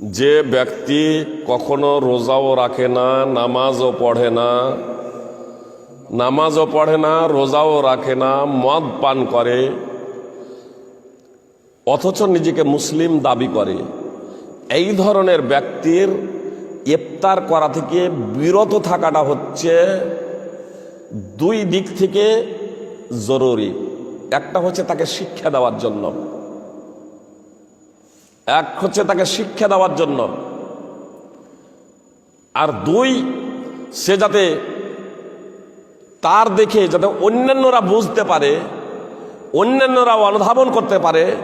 যে ব্যক্তি কখনো রোজাও রাখে না, নামাজও পড়ে না, নামাজও পড়ে না, রোজাও রাখে না, মদ পান করে, অথচ নিজেকে মুসলিম দাবি করে, এই ধরনের ব্যক্তির ইফতার করা থেকে বিরত থাকাটা হচ্ছে দুই দিক থেকে জরুরি। একটা হচ্ছে তাকে শিক্ষা দেওয়ার জন্য। এক হচ্ছে তাকে শিক্ষা দেওয়ার জন্য। আর দুই, সে যাতে তার দেখে যাতে অন্যান্যরা বুঝতে পারে, অন্যান্যরা অনুধাবন করতে পারে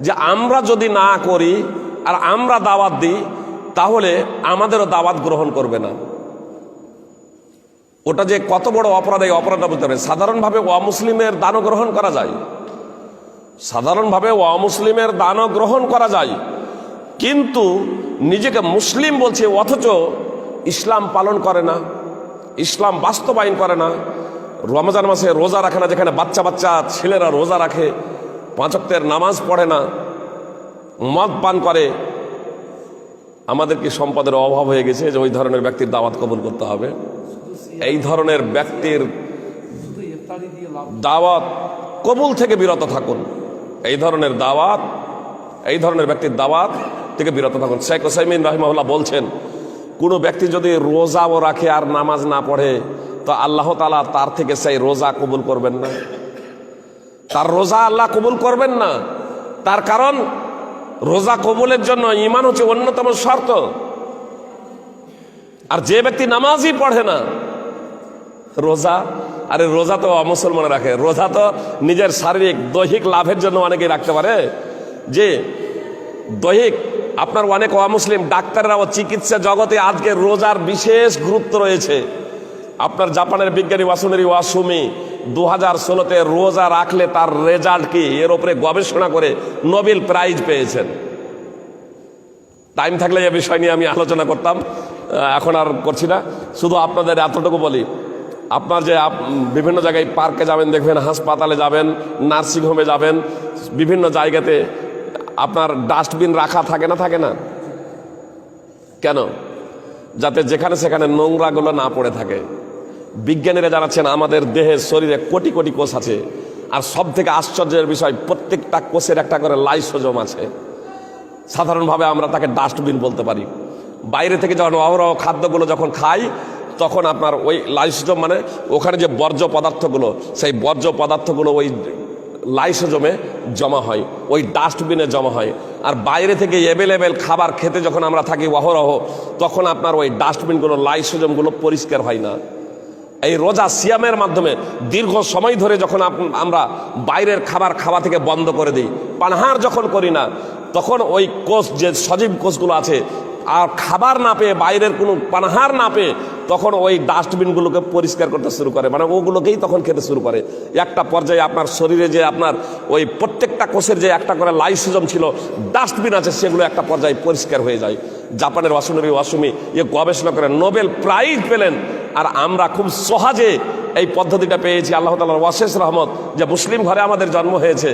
যে আমরা যদি না করি আর আমরা দাওয়াত দিই, তাহলে আমাদেরও দাওয়াত গ্রহণ করবে না। ওটা যে কত বড় অপরাধ, এই অপরাধটা বুঝতে পারে সাধারণভাবে অমুসলিমের দানও গ্রহণ করা যায়। সাধারণভাবে অমুসলিমের দানও গ্রহণ করা যায়। কিন্তু নিজেকে মুসলিম বলছে অথচ ইসলাম পালন করে না ইসলাম বাস্তবায়ন করে না। রমজান মাসে রোজা রাখে না যেখানে বাচ্চা বাচ্চা ছেলেরা রোজা রাখে পাঁচক্তের নামাজ পড়ে না মদ পান করে। আমাদের কি সম্পদের অভাব হয়ে গেছে যে ওই ধরনের ব্যক্তির দাওয়াত কবুল করতে হবে? এই ধরনের ব্যক্তির দাওয়াত কবুল থেকে বিরত থাকুন। এই ধরনের দাওয়াত, এই ধরনের ব্যক্তির দাওয়াত থেকে বিরত থাকুন। শেখ ওসাইমিন রহিমাহুল্লাহ বলছেন, কোনো ব্যক্তি যদি রোজাও রাখে আর নামাজ না পড়ে, তো আল্লাহ তালা তার থেকে সেই রোজা কবুল করবেন না। তার রোজা আল্লাহ কবুল করবেন না। তার কারণ, রোজা কবুলের জন্য ইমান হচ্ছে অন্যতম শর্ত। আর যে ব্যক্তি নামাজই পড়ে না, রোজা আরে রোজা তো অমুসলমান রাখে। রোজা তো নিজের শারীরিক, দৈহিক লাভের জন্য অনেকেই রাখতে পারে। যে দৈহিক, আপনার অনেক অমুসলিম ডাক্তাররা ও চিকিৎসা জগতে আজকে রোজার বিশেষ গুরুত্ব রয়েছে। আপনার জাপানের বিজ্ঞানী ওয়াসুনেরি ওয়াসুমি দু হাজার ষোলোতে রোজা রাখলে তার রেজাল্ট কি? এর উপরে গবেষণা করে নোবেল প্রাইজ পেয়েছেন। টাইম থাকলে এ বিষয় নিয়ে আমি আলোচনা করতাম। এখন আর করছি না। শুধু আপনাদের এতটুকু বলি আপনার যে বিভিন্ন জায়গায় পার্কে যাবেন, দেখবেন হাসপাতালে যাবেন নার্সিংহোমে যাবেন, বিভিন্ন জায়গাতে আপনার ডাস্টবিন রাখা থাকে না থাকে না? কেন? যাতে যেখানে সেখানে নোংরাগুলো না পড়ে থাকে। বিজ্ঞানীরা জানাচ্ছেন, আমাদের দেহে শরীরে কোটি কোটি কোষ আছে, আর সব থেকে আশ্চর্যের বিষয়, প্রত্যেকটা কোষের একটা করে লাইসোজম আছে। সাধারণভাবে আমরা তাকে ডাস্টবিন বলতে পারি। বাইরে থেকে যখন অহরহ খাদ্যগুলো যখন খাই তখন আপনার ওই লাইসোজম মানে ওখানে যে বর্জ্য পদার্থগুলো, সেই বর্জ্য পদার্থগুলো ওই লাইসোজমে জমা হয়, ওই ডাস্টবিনে জমা হয়। আর বাইরে থেকে অ্যাভেলেবেল খাবার খেতে যখন আমরা থাকি অহরহ, তখন আপনার ওই ডাস্টবিনগুলো, লাইসোজমগুলো পরিষ্কার হয় না। এই রোজা সিয়ামের মাধ্যমে দীর্ঘ সময় ধরে যখন আমরা বাইরের খাবার খাওয়া থেকে বন্ধ করে দিই, পানহার যখন করি না, তখন ওই কোষ, যে সজীব কোষগুলো আছে আর খাবার না পেয়ে, বাইরের কোনো পানাহার না পেয়ে, তখন ওই ডাস্টবিনগুলোকে পরিষ্কার করতে শুরু করে। মানে ওগুলোকেই তখন খেতে শুরু করে। একটা পর্যায়ে আপনার শরীরে যে আপনার ওই প্রত্যেকটা কোষের যে একটা করে লাইসোজম ছিল, ডাস্টবিন আছে, সেগুলো একটা পর্যায়ে পরিষ্কার হয়ে যায়। জাপানের ওয়াসুনবী ওয়াসুমি এ গবেষণা করে নোবেল প্রাইজ পেলেন। আর আমরা খুব সহজে এই পদ্ধতিটা পেয়েছি, আল্লাহ তালার ওয়াশেষ রহমত যে মুসলিম ঘরে আমাদের জন্ম হয়েছে,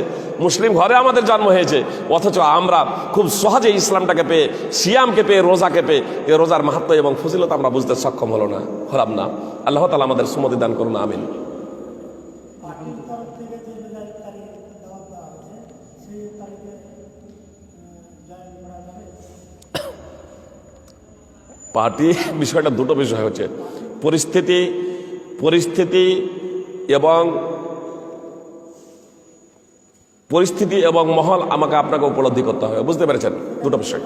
মুসলিম ঘরে আমাদের জন্ম হয়েছে, অথচ আমরা খুব সহজে ইসলামটাকে পেয়ে, সিয়ামকে পেয়ে, রোজাকে পেয়ে এই রোজার মাহাত্ম এবং ফজিলত আমরা বুঝতে সক্ষম হলো না, হলাম না। আল্লাহ তালা আমাদের সুমতি দান করুন, আমিন। পার্টি বিষয়টা দুটো বিষয় হচ্ছে, পরিস্থিতি পরিস্থিতি এবং পরিস্থিতি এবং মহল আমাকে আপনাকে উপলব্ধি করতে হবে। বুঝতে পেরেছেন? দুটো বিষয়।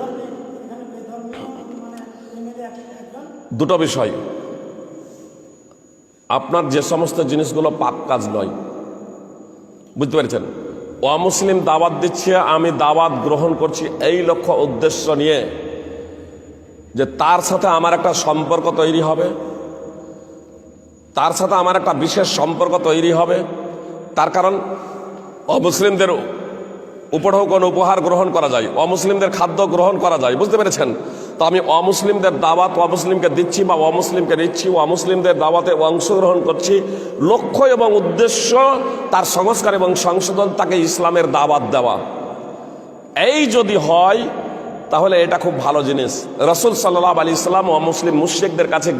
দুটো বিষয়। আপনার যে সমস্ত জিনিসগুলো পাপ কাজ নয়। বুঝতে পেরেছেন? অমুসলিম দাওয়াত দিচ্ছে, আমি দাওয়াত গ্রহণ করছি এই লক্ষ্য উদ্দেশ্য নিয়ে যে তার সাথে আমার একটা সম্পর্ক তৈরি হবে। তার সাথে আমার একটা বিশেষ সম্পর্ক তৈরি হবে। তার কারণ, অমুসলিমদের উপরেও কোনো উপহার গ্রহণ করা যায়, অমুসলিমদের খাদ্য গ্রহণ করা যায়, বুঝতে পেরেছেন? তো আমি অমুসলিমদের দাওয়াত অমুসলিমকে দিচ্ছি বা অমুসলিমকে নিচ্ছি, অমুসলিমদের দাওয়াতে অংশগ্রহণ করছি। লক্ষ্য এবং উদ্দেশ্য, তার সংস্কার এবং সংশোধন, তাকে ইসলামের দাওয়াত দেওয়া। এই যদি হয় তাহলে এটা খুব ভালো জিনিস। রসুল সাল্লাহ আলী ইসলাম ও মুসলিম মুশ্রিকদের কাছে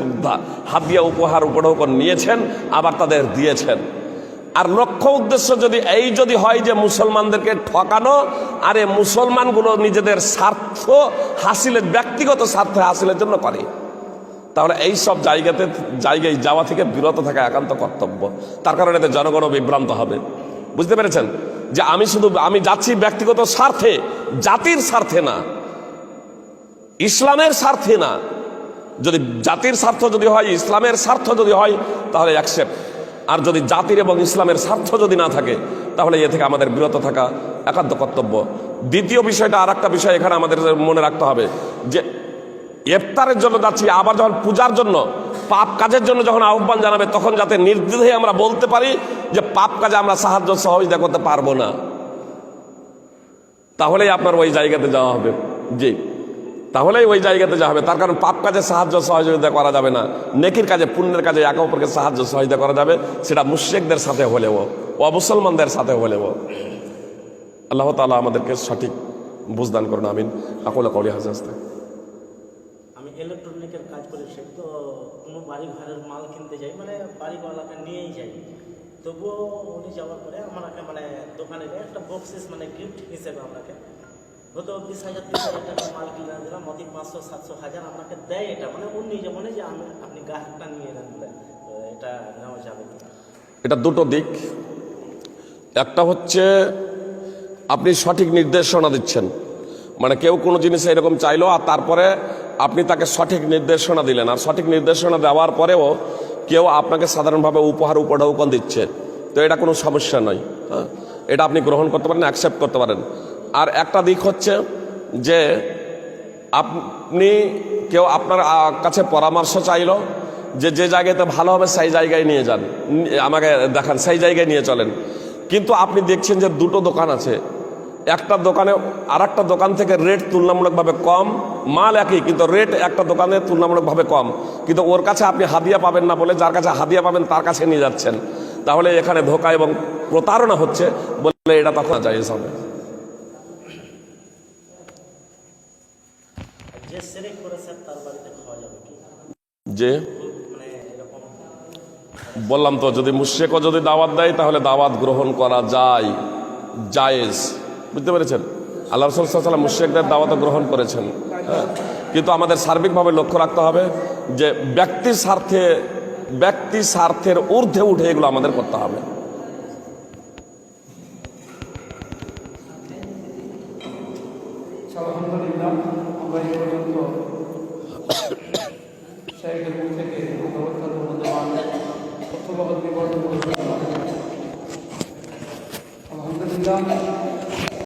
হাদিয়া উপহার উপঢৌকন নিয়েছেন, আবার তাদের দিয়েছেন। আর লক্ষ্য উদ্দেশ্য যদি এই যদি হয় যে মুসলমানদেরকে ঠকানো, আর এই মুসলমানগুলো নিজেদের স্বার্থ হাসিলের ব্যক্তিগত স্বার্থ হাসিলের জন্য করে। তাহলে এই সব জায়গাতে, জায়গায় যাওয়া থেকে বিরত থাকা একান্ত কর্তব্য। তার কারণে এতে জনগণও বিভ্রান্ত হবে। বুঝতে পেরেছেন? যে আমি শুধু, আমি যাচ্ছি ব্যক্তিগত স্বার্থে, জাতির স্বার্থে না। ইসলামের স্বার্থে না। যদি জাতির স্বার্থ যদি হয়, ইসলামের স্বার্থ যদি হয়, তাহলে অ্যাকসেপ্ট আর যদি জাতির এবং ইসলামের স্বার্থ যদি না থাকে, তাহলে এ থেকে আমাদের বিরত থাকা একান্ত কর্তব্য। দ্বিতীয় বিষয়টা আর একটা বিষয় এখানে আমাদের মনে রাখতে হবে যে, ইফতারের জন্য যাচ্ছি, আবার যখন পূজার জন্য, পাপ কাজের জন্য যখন আহ্বান জানাবে, তখন যাতে নির্দ্বিধে আমরা বলতে পারি যে, পাপ কাজে আমরা সাহায্য সহযোগিতা করতে পারব না। তাহলেই আপনার ওই জায়গাতে যাওয়া হবে। জি। তাহলেই ওই জায়গাতে হবে। তার কারণ পাপ কাজে সাহায্য সহযোগিতা করা যাবে না। নেকির কাজে, পুণ্যের কাজে একে অপরকে সাহায্য সহযোগিতা করা যাবে। সেটা মুশ্রিকদের সাথে হলেও, অমুসলমানদের সাথে হলেও। আল্লাহ তালা আমাদেরকে সঠিক বুঝদান করুন, আমিন। আকুল কৌলি হাজাস্তে আমি ইলেকট্রনিকের কাজ করি, সে তো কোনো বাড়ি ঘরের মাল কিনতে যাই মানে বাড়িওয়ালাকে নিয়েই যাই। তবুও উনি যাওয়ার পরে আমাকে মানে দোকানে একটা বক্সিস মানে গিফট হিসেবে আপনাকে গত বিশ হাজার তিরিশ হাজার টাকা মাল কিনে দিলাম, অতি পাঁচশো, সাতশো, হাজার আপনাকে দেয় এটা। মানে উনি যে মনে যে আমি আপনি গ্রাহকটা নিয়ে নেন এটা নেওয়া যাবে এটা দুটো দিক। একটা হচ্ছে, আপনি সঠিক নির্দেশনা দিচ্ছেন। মানে কেউ কোনো জিনিস এরকম চাইলো, আর তারপরে আপনি তাকে সঠিক নির্দেশনা দিলেন। আর সঠিক নির্দেশনা দেওয়ার পরেও কেউ আপনাকে সাধারণভাবে উপহার, উপঢৌকন দিচ্ছে। তো এটা কোনো সমস্যা নয়। হ্যাঁ? এটা আপনি গ্রহণ করতে পারেন অ্যাকসেপ্ট করতে পারেন। আর একটা দিক হচ্ছে যে আপনি কেউ আপনার কাছে পরামর্শ চাইলো যে যে জায়গাতে ভালো হবে সেই জায়গায় নিয়ে যান। আমাকে দেখান, সেই জায়গায় নিয়ে চলেন। কিন্তু আপনি দেখছেন যে দুটো দোকান আছে। একটা দোকানে আর একটা দোকান থেকে রেট তুলনামূলকভাবে কম, মাল একই, কিন্তু রেট একটা দোকানে তুলনামূলকভাবে কম। কিন্তু ওর কাছে আপনি হাদিয়া পাবেন না বলে যার কাছে হাদিয়া পাবেন তার কাছে নিয়ে যাচ্ছেন। তাহলে এখানে ধোকা এবং প্রতারণা হচ্ছে বলে এটা তখন জায়েজ হবে। যে সেরেক করেছে তার বাড়িতে খাওয়া যাবে কি? যে? মানে বললাম তো যদি মুশেকও যদি দাওয়াত দেয় তাহলে দাওয়াত গ্রহণ করা যায় জায়েজ। বুঝতে পেরেছেন? আল্লাহ রসুল সাল্লাম মুশেকদের দাওয়াতও গ্রহণ করেছেন হ্যাঁ। কিন্তু আমাদের সার্বিকভাবে লক্ষ্য রাখতে হবে যে ব্যক্তির স্বার্থে ব্যক্তি স্বার্থের ঊর্ধ্বে উঠে এগুলো আমাদের করতে হবে। আলহামদুলিল্লাহ। এই পর্যন্ত সাহেবের মুখ থেকে ব্যবস্থার মূল্যবান তথ্যবাদ বিবরণ আলহামদুলিল্লাহ।